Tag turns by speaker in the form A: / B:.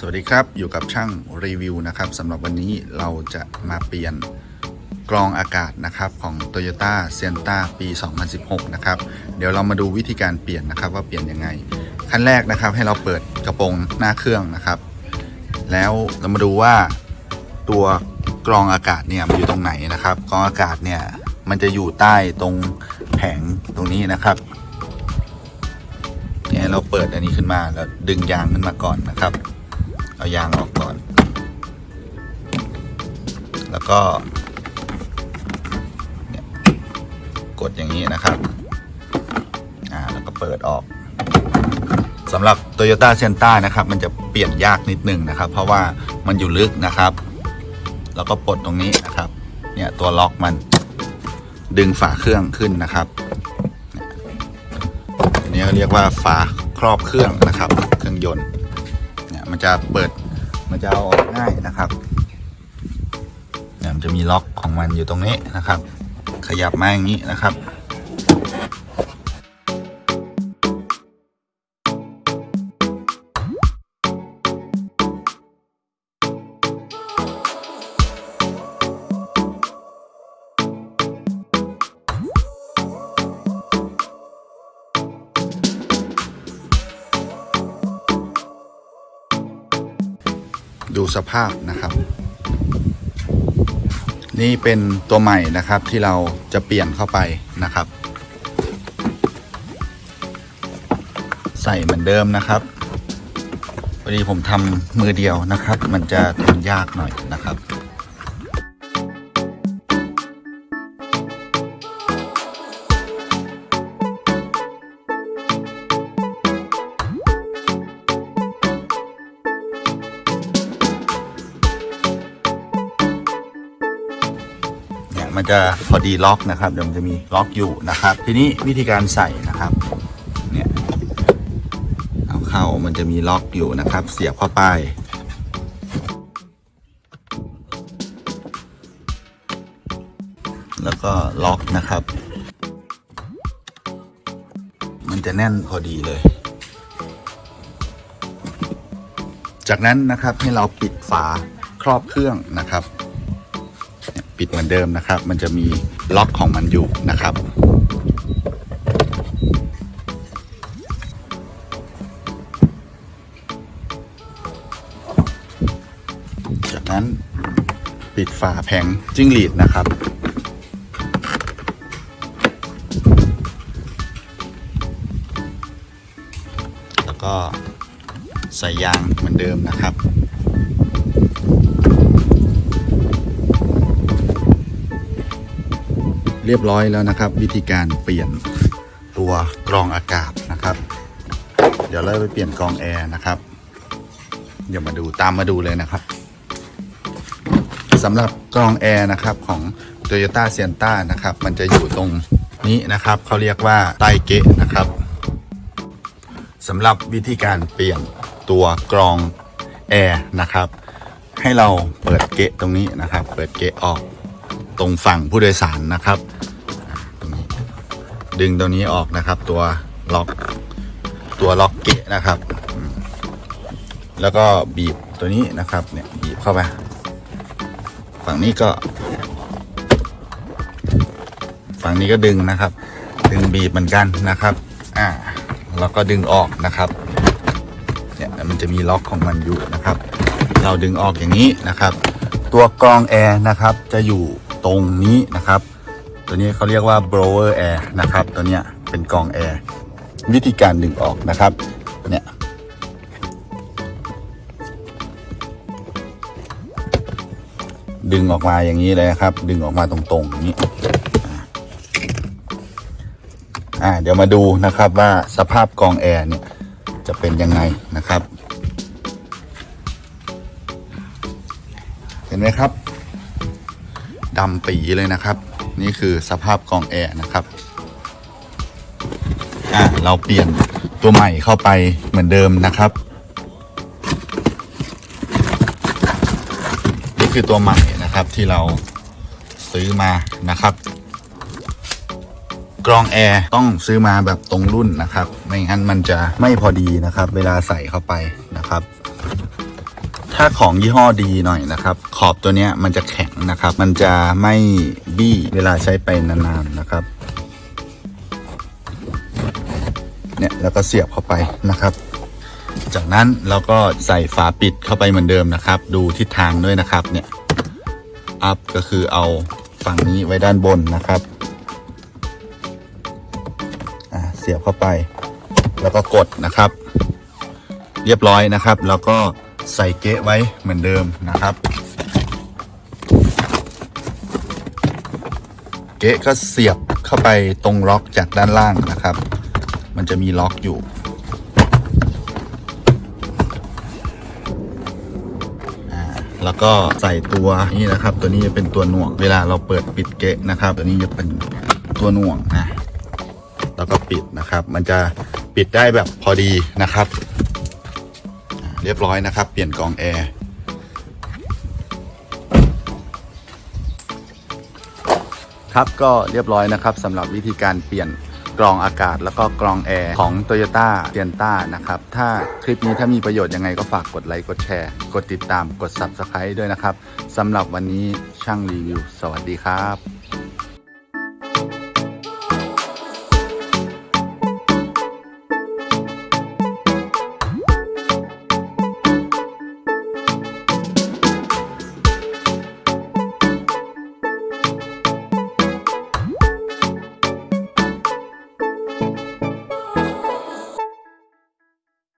A: สวัสดีครับอยู่กับช่างรีวิวนะครับสำหรับวันนี้เราจะมาเปลี่ยนกรองอากาศนะครับของ Toyota s i e n t a ปี 2016 นะครับเดี๋ยวเรามาดูวิธีการเปลี่ยนนะครับว่าเปลี่ยนยังไง ขั้นแรกนะครับให้เราเปิดกระโปรงหน้าเครื่องนะครับ แล้วเรามาดูว่าตัวกรองอากาศเนี่ยมันอยู่ตรงไหนนะครับ กรองอากาศเนี่ยมันจะอยู่ใต้ตรงแผงตรงนี้นะครับเนี่ยเราเปิดอันนี้ขึ้นมาแล้วดึงยางขึ้นมาก่อนนะครับ เอายางออกก่อน แล้วก็กดอย่างนี้นะครับ อ่า แล้วก็เปิดออกสำหรับ Toyota s e n t a นะครับ มันจะเปลี่ยนยากนิดนึงนะครับ เพราะว่ามันอยู่ลึกนะครับ แล้วก็ปลดตรงนี้นะครับ เนี่ยตัวล็อกมันดึงฝาเครื่องขึ้นนะครับอันนี้เขาเรียกว่าฝาครอบเครื่องนะครับ เครื่องยนต์ มันจะเปิด มันจะเอาออกง่ายนะครับเนี่ยมันจะมีล็อกของมันอยู่ตรงนี้นะครับ ขยับมาอย่างนี้นะครับ ดูสภาพนะครับ นี่เป็นตัวใหม่นะครับที่เราจะเปลี่ยนเข้าไปนะครับ ใส่เหมือนเดิมนะครับพอดีผมทำมือเดียวนะครับ มันจะทำยากหน่อยนะครับ มันจะพอดีล็อกนะครับเดี๋ยวมันจะมีล็อกอยู่นะครับ ทีนี้วิธีการใส่นะครับเนี่ยเอาเข้ามันจะมีล็อกอยู่นะครับ เสียบเข้าไปแล้วก็ล็อกนะครับ มันจะแน่นพอดีเลย จากนั้นนะครับให้เราปิดฝาครอบเครื่องนะครับ ปิดเหมือนเดิมนะครับ มันจะมีล็อกของมันอยู่นะครับ จากนั้นปิดฝาแผงจิ้งหรีดนะครับแล้วก็ใส่ยางเหมือนเดิมนะครับ เรียบร้อยแล้วนะครับ วิธีการเปลี่ยนตัวกรองอากาศนะครับ เดี๋ยวเราไปเปลี่ยนกรองแอร์นะครับเดี๋ยวมาดูตามมาดูเลยนะครับสำหรับกรองแอร์นะครับของ Toyota s i e n t a นะครับ มันจะอยู่ตรงนี้นะครับเขาเรียกว่าใต้เกะนะครับสำหรับวิธีการเปลี่ยนตัวกรองแอร์นะครับ ให้เราเปิดเกะตรงนี้นะครับ เปิดเกะออกตรงฝั่งผู้โดยสารนะครับ ดึงตัวนี้ออกนะครับ ตัวล็อกตัวล็อกเกะนะครับ แล้วก็บีบตัวนี้นะครับ เนี่ยบีบเข้าไป ฝั่งนี้ก็ ฝั่งนี้ก็ดึงนะครับ ดึงบีบเหมือนกันนะครับ อ่าแล้วก็ดึงออกนะครับ เนี่ยมันจะมีล็อกของมันอยู่นะครับ เราดึงออกอย่างนี้นะครับ ตัวกรองแอร์นะครับ จะอยู่ตรงนี้นะครับ ตัวนี้เขาเรียกว่า blower air นะครับ ตัวเนี้ยเป็นกองแอร์วิธีการดึงออกนะครับเนี่ยดึงออกมาอย่างนี้เลยนะครับ ดึงออกมาตรงๆอย่างนี้อ่าเดี๋ยวมาดูนะครับว่าสภาพกองแอร์เนี่ยจะเป็นยังไงนะครับ เห็นไหมครับ ดำปีเลยนะครับ นี่คือสภาพกรองแอร์นะครับอ่าเราเปลี่ยนตัวใหม่เข้าไปเหมือนเดิมนะครับ นี่คือตัวใหม่นะครับที่เราซื้อมานะครับ กรองแอร์ต้องซื้อมาแบบตรงรุ่นนะครับ ไม่งั้นมันจะไม่พอดีนะครับ เวลาใส่เข้าไป ถ้าของยี่ห้อดีหน่อยนะครับ ขอบตัวเนี้ยมันจะแข็งนะครับ มันจะไม่บี้เวลาใช้ไปนานๆนะครับ เนี่ยแล้วก็เสียบเข้าไปนะครับ จากนั้นเราก็ใส่ฝาปิดเข้าไปเหมือนเดิมนะครับ ดูทิศทางด้วยนะครับเนี่ยอัพก็คือเอาฝั่งนี้ไว้ด้านบนนะครับเสียบเข้าไป แล้วก็กดนะครับ เรียบร้อยนะครับ แล้วก็ ใส่เกะไว้เหมือนเดิมนะครับ เกะก็เสียบเข้าไปตรงล็อกจากด้านล่างนะครับ มันจะมีล็อกอยู่อ่าแล้วก็ใส่ตัวนี้นะครับ ตัวนี้จะเป็นตัวหน่วง เวลาเราเปิดปิดเกะนะครับ ตัวนี้จะเป็นตัวหน่วงนะแล้วก็ปิดนะครับ มันจะปิดได้แบบพอดีนะครับ เรียบร้อยนะครับ เปลี่ยนกองแอร์ครับก็เรียบร้อยนะครับสำหรับวิธีการเปลี่ยนกรองอากาศแล้วก็กรองแอร์ของ Toyota s i e n t a นะครับ ถ้าคลิปนี้ถ้ามีประโยชน์ยังไงก็ฝากกดไลค์ กดแชร์ กดติดตามกด Subscribe ด้วยนะครับสำหรับวันนี้ช่างรีวิว สวัสดีครับ